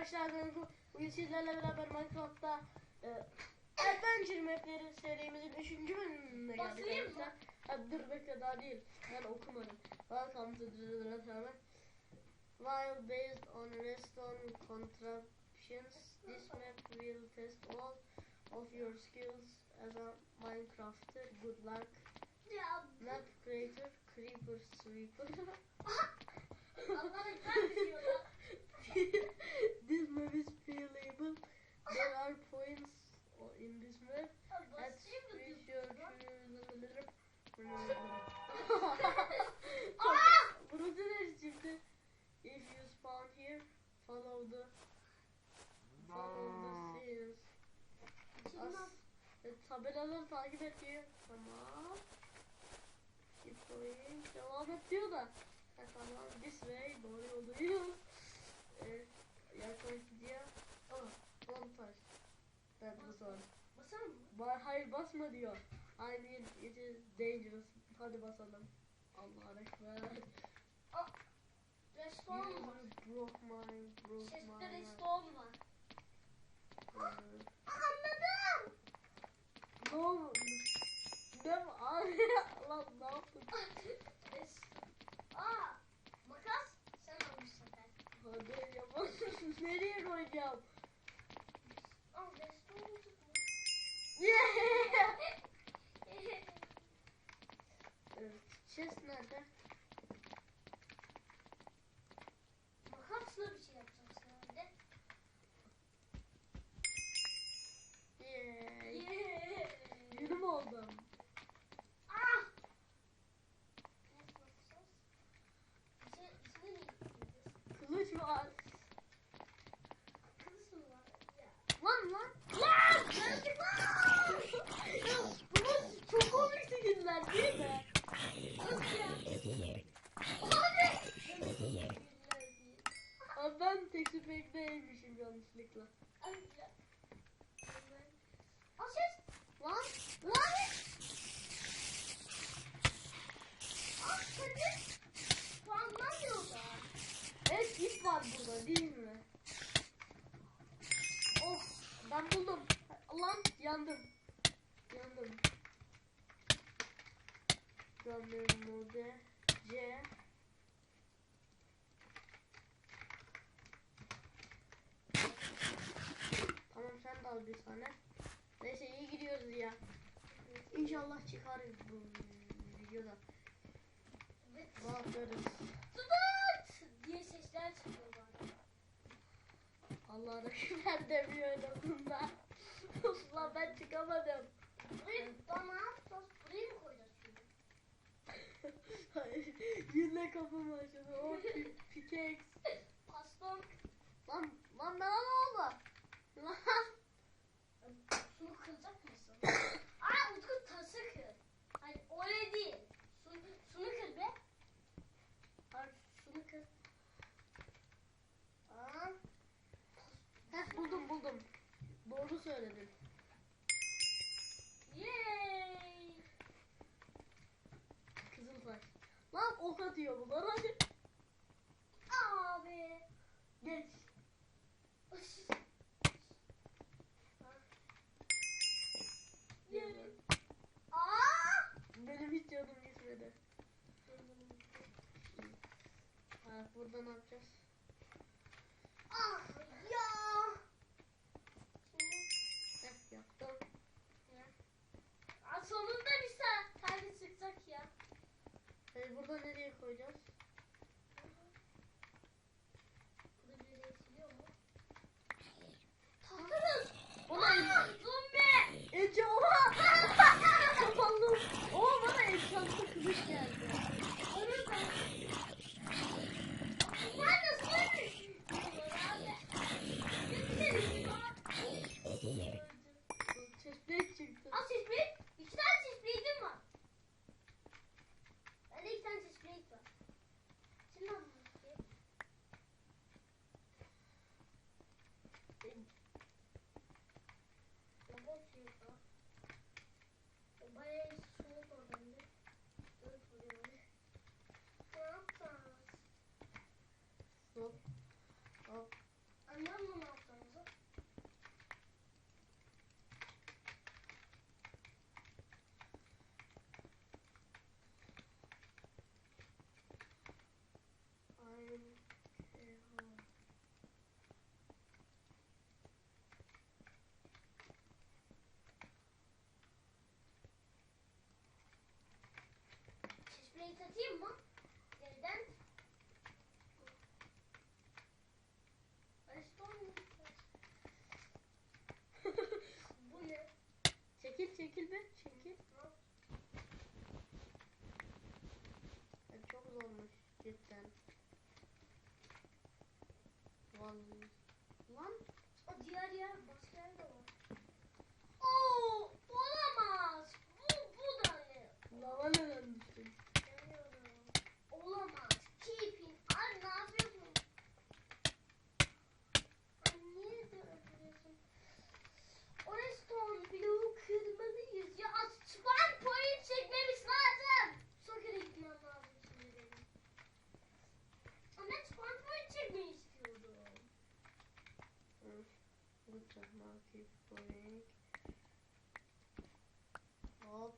Arkadaşlar ben bu- bugün sizlerle beraber Minecraft'ta e, Adventure Mapleri serimizin 3. bölümüne geldik mı? Ha, dur bekle daha değil. Ben okumadım. Welcome to the hemen. While based on redstone contraptions, this map will test all of your skills as a Minecrafter. Good luck. Ya Map creator, creeper sweeper. Allah'ım ben. this map is playable. There are points in this map. Diyorsun? your Aa! Burası ne şimdi? If you spawn here, follow the follow the scenes. As, e, tabelaları takip et. Tamam. Keep going. Devam et diyor da. Ha, tamam. This way. Doğru yoldayım. E, yaklaşık gidiyor. Aa, montaj. Ben bu sonra. Basar mı? Hayır basma diyor. I mean it is dangerous. Hadi basalım. Allah ekber. Restore mu broke my broke Sesinde my restore uh, Anladım. No. Ne abi? Lan ne yaptın? Aa, makas sen almışsın ben. Hadi. Nereye koyacağım? Aa, Oh ben buldum. Lan yandım. Yandım. Yandım mode C. Tamam sen de al bir tane. Neyse iyi gidiyoruz ya. İnşallah çıkar bu videoda. Bakarız. diye sesler çıkıyor bana. Allah ben de bir öyle bunda. Ulan ben çıkamadım. Bana sos buraya mı koyacağız şimdi? Hayır. Yine kafamı açıldı. O pi- pickaxe. Paston Lan lan bana ne oldu? Lan. sunu kıracak mısın? Aa Utku tası kır. Hayır öyle değil. söyledim. Yay! Kızıl saç. Lan ok atıyor bunlar hadi. Abi. Geç. Atayım mı? Ariston Bu ne? Çekil çekil be çekil. Çok zormuş cidden. Vallahi. Lan O diğer yer başka yerde var. Oo, olamaz. Bu, bu da ne? lava neden düştün? Bilmiyorum. Olamaz. Keeping. Ay ne yapıyorsun? Ay niye de öldürüyorsun? Oreston bloğu kırmalıyız. Ya spam point çekmemiz lazım. Sokak'a gitmem lazım şimdi benim. Ama ben spam point çekmeyi istiyordum. Hı. Good job Marky Boink. Hop.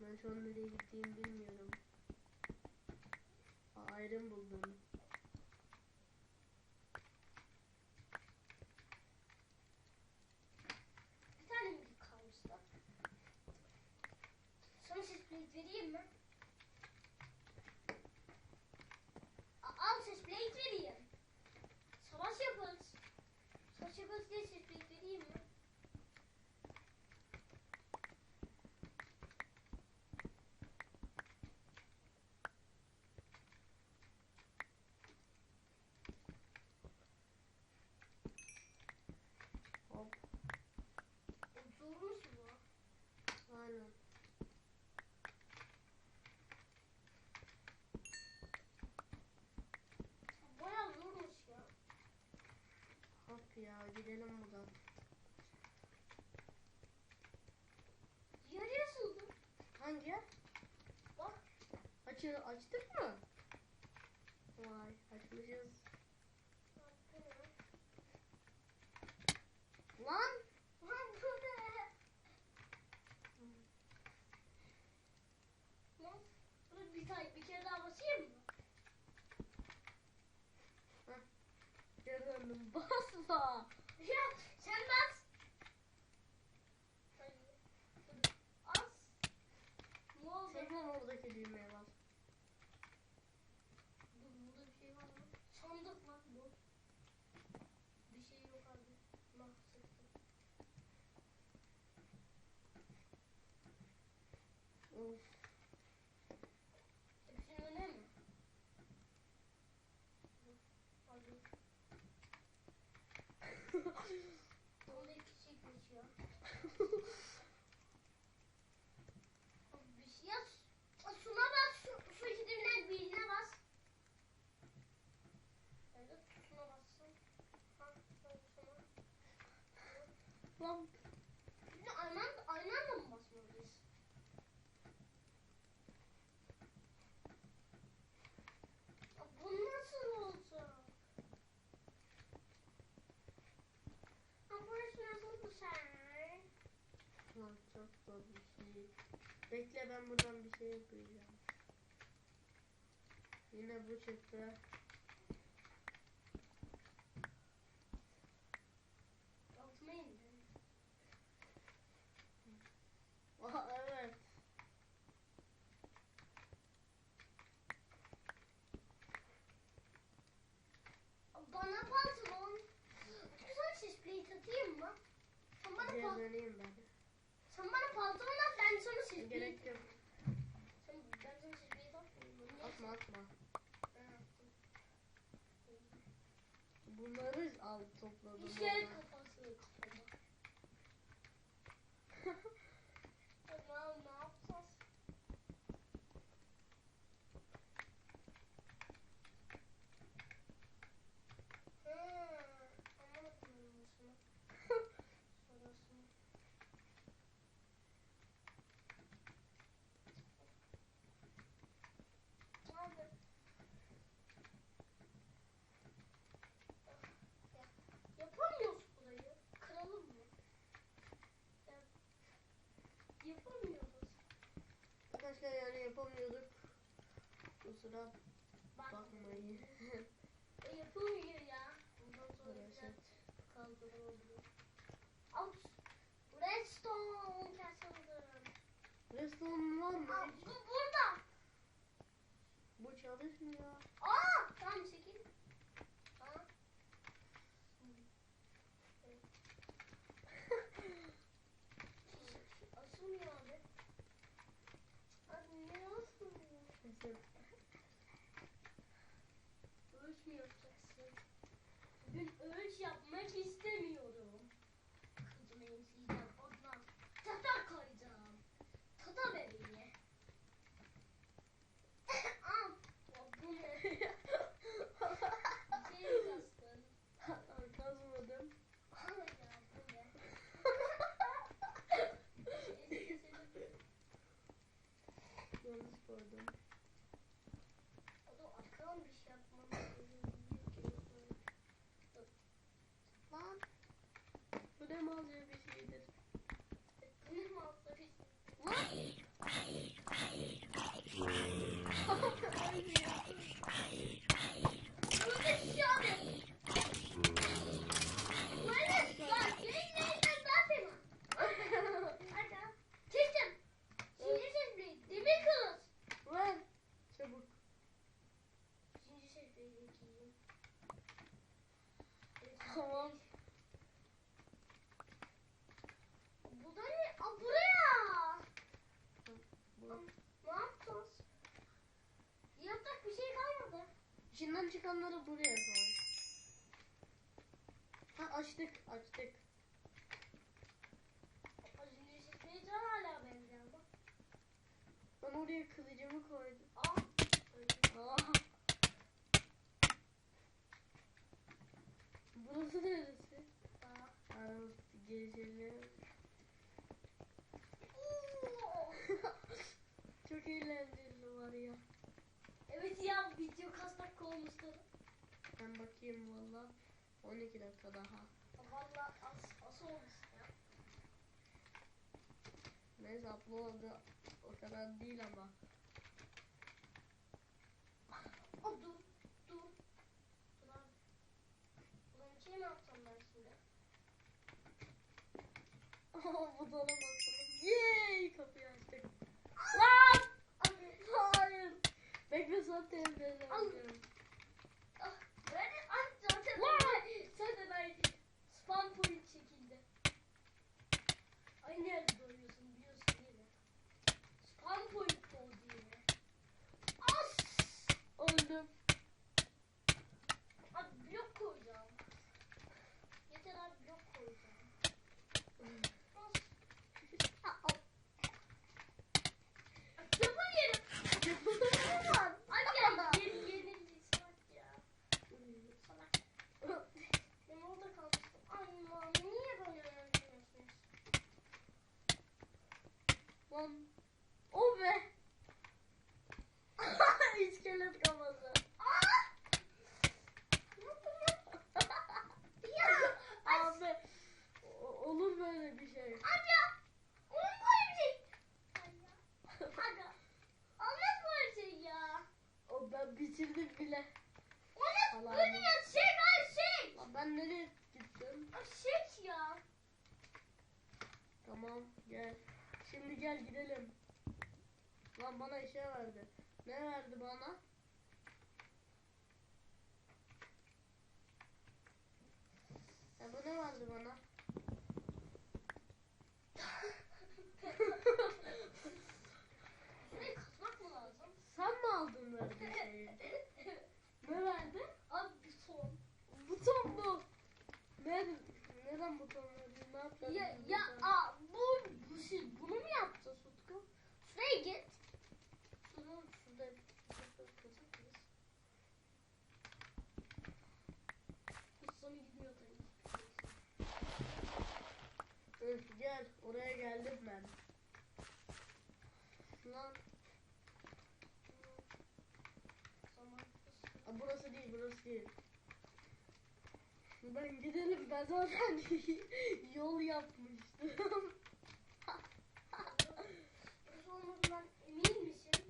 Ben şu an nereye gittiğimi bilmiyorum. Aa, Iron buldum. Bir tane mi kalmıştı? Sana ses plate vereyim mi? A- al ses plate vereyim. Savaş yaparız. Savaş yaparız diye ses plate vereyim mi? Hop. Oturmuş mu? Aynen. Bayağı zormuş ya. Ya gidelim buradan. Diğer yazıldı. Hangi yer? Bak. Açı, açtık mı? Vay açmışız. Lan! Lan bu ne? Lan, bunu bir tane bir kere daha basayım mı? Geri döndüm. Basma! be married. Lan anda mı basmalıyız? Bu nasıl olacak? Ha, burası nasıl? Lan çok bir şey. Bekle ben buradan bir şey yapacağım. Yine bu çıktı. Sen bana, ben. sen pantolon at ben sana plate Gerek yok. Sen, ben sana plate atmayayım. Atma atma. Bunları al topladım. İşe oradan. kusura bakmayın. E, yapılmıyor ya. Ondan sonra biraz kaldırılıyor. Redstone kesildim. Redstone var mı? Aa, bu burada. Bu çalışmıyor. Bugün ölç yapmak istemiyorum. Kızmayın sizden ona. Tata koyacağım. Tata bebeği. Al. Ya bu ne? İçeri kastın. Kazmadım. Ya bu ne? Eski senin- Yanlış koydum. O da arkadan bir şey yapmam lazım. Lan. Bu ne malzeme bir şeydir. Benim altı bir Lan! Öyle bir şey abi. Böyle lan senin neyden zaten. Hadi. Kestim. Sinir sesleri. Demir kılıç. Ver. Çabuk. Sinir sesleri giyeyim. Tamam. Bu da ne? Aa buraya. Bu. Ne yapacağız? Yapacak bir şey kalmadı. İçinden çıkanları buraya koy. Ha açtık açtık. Aa, Sinir sesleri can hala bende ama. Ben oraya kılıcımı koydum. Aa. Aa. Burası neresi? Aa. Aa, Geceleri. Oo. Çok eğlenceli var ya. Evet ya video kaç dakika olmuştu? Ben bakayım valla. 12 dakika daha. Valla az, az olmuş ya. Neyse upload'u o kadar değil ama. Aa, dur, dur. Dur abi. Ulan şey mi yapsam ben şimdi? Aa butona bakalım. Yay kapıyı açtık. Lan! Bekle son temizleyelim. ah, böyle ah zaten zaten ay spam point çekildi. Aynı yerde duruyorsun biliyorsun değil mi? Spam point oldu yine. As! Öldüm. Abi blok koyacağım. Yeter abi blok koyacağım. As! Yapın yerim. Hadi gel yeni yeni bak ya. Salak. Ben orada kalmıştım. Ay lan niye böyle öğrenmiyorsunuz? Lan. O be. İskelet kafası. Aa! Ne yapıyorsun? Ya! Ay! Abi. o- Olur böyle bir şey. Aga! Olmaz böyle şey. Aga. Aga. Olmaz böyle şey ya. O ben bitirdim bile. Olmaz Allah böyle Allah. ya şey var şey. Lan ben nereye gittim? O şey ya. Tamam gel. Şimdi gel gidelim. Lan bana işe verdi. Ne verdi bana? Ya bu verdi bana? Burayı kazmak mı lazım? Sen mi aldın şeyi? Ne verdi? Abi bir son. Buton mu? Ne, neden buton verdi? Ne yaptın? Ya, ya aa, bu, bu şey, bunu mu yaptı Sutku? Şuraya git. Şunu şurada kazak mıyız? Hiç sonu gitmiyor tabii. Öf, gel oraya geldim ben. Lan. Aa, burası değil burası değil. Ben gidelim ben zaten yol yapmıştım. Olmadığından emin misin?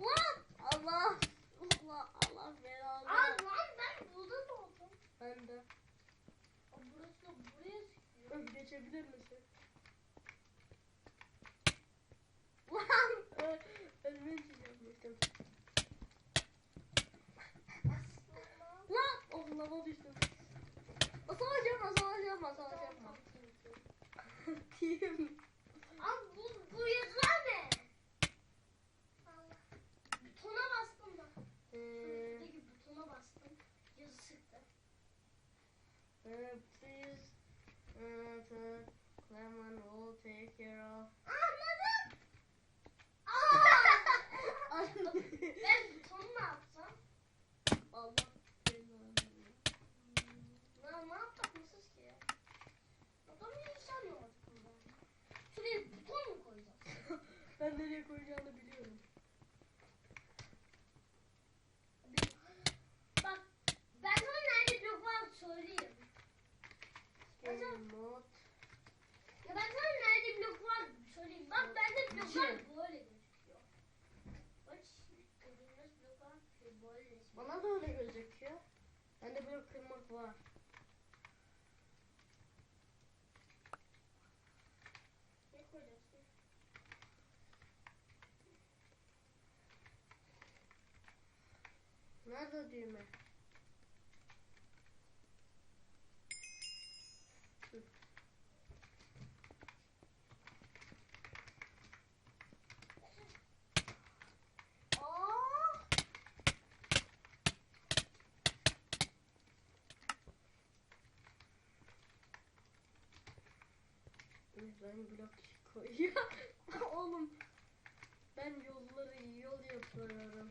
Lan Allah Allah Allah belanı. Aa lan ben burada doğdum. Ben de. Aa, burası da buraya sıkıyor. Geçebilir misin? Lan! Oh lava düştüm. Savaş yapma, savaş yapma, savaş yapma. Team. Blah. Надо дыма. Ben blok koyuyor. Oğlum ben yolları yol yapıyorum.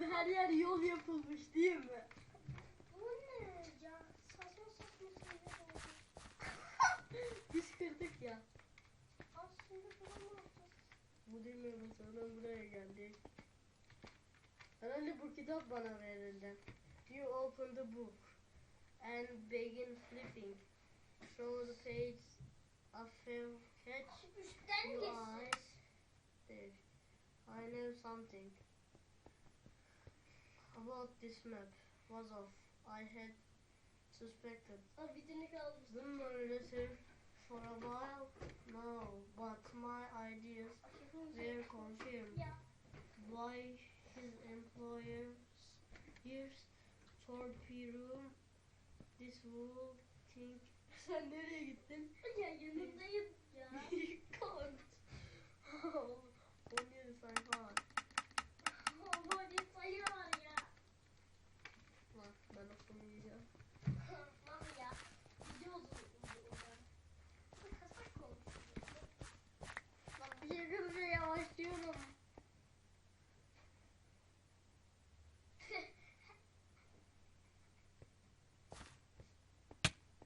Her yer yol yapılmış değil mi? Bu ne ya? Saçma saçma şeyler oldu. Biz kırdık ya. Aslında yapacağız? Bu düğme basalım buraya geldik. Herhalde bu kitap bana verildi. You open the book and begin flipping. Show the page of catch Üstten You geçsin. are- there. I know something about this map. Was off. I had suspected. Aa, bir tane kalmış. Been relative for a while now, but my ideas were confirmed by his employers. Sword room. This will think. Sen nereye gittin? Ya yanındayım ya. Kont. 17 sayfa var. Ama ne sayı var ya. Lan ben okumayacağım. Lan ya. Video uzun orada. Kasak olmuş. Lan bir şey görünce yavaşlıyorum.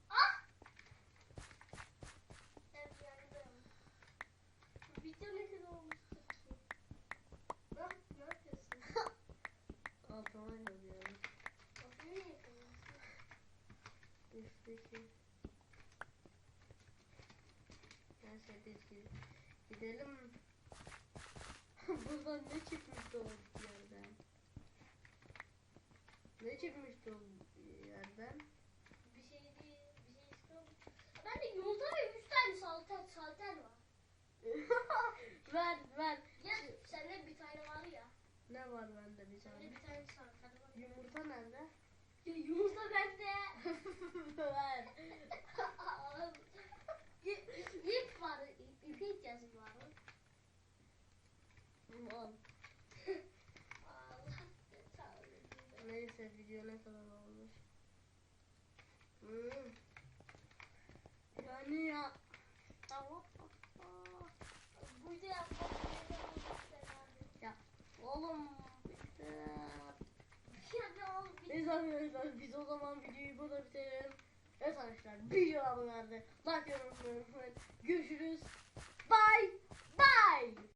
Ah! Evet yandım. Video ne kadar olmuştur ki? Ne, ne yapıyorsun? Altıma yazıyorum. Kafayı niye yapıyorsun? Üstteki. Gi- gidelim. Buradan ne çıkmıştı o yerden? Ne çıkmıştı o yerden? Bir şey değil, bir şey istiyorum. Ben de yumurta ve üç tane salter, salter var. ver ver. Ya sende bir tane var ya. Ne var bende bir Sende tane? bir tane salter var. Yumurta nerede? Ya yumurta bende. ver. İp, ip var, ip, ipe ihtiyacım var. Al. Allah tanrım. Neyse video ne kadar olmuş. Hmm. Yani ya. Burada zaman isterlerdi? Ya oğlum? Neyse arkadaşlar biz o zaman videoyu burada bitirelim. Evet arkadaşlar video abone Like yorum unutmayın. Görüşürüz.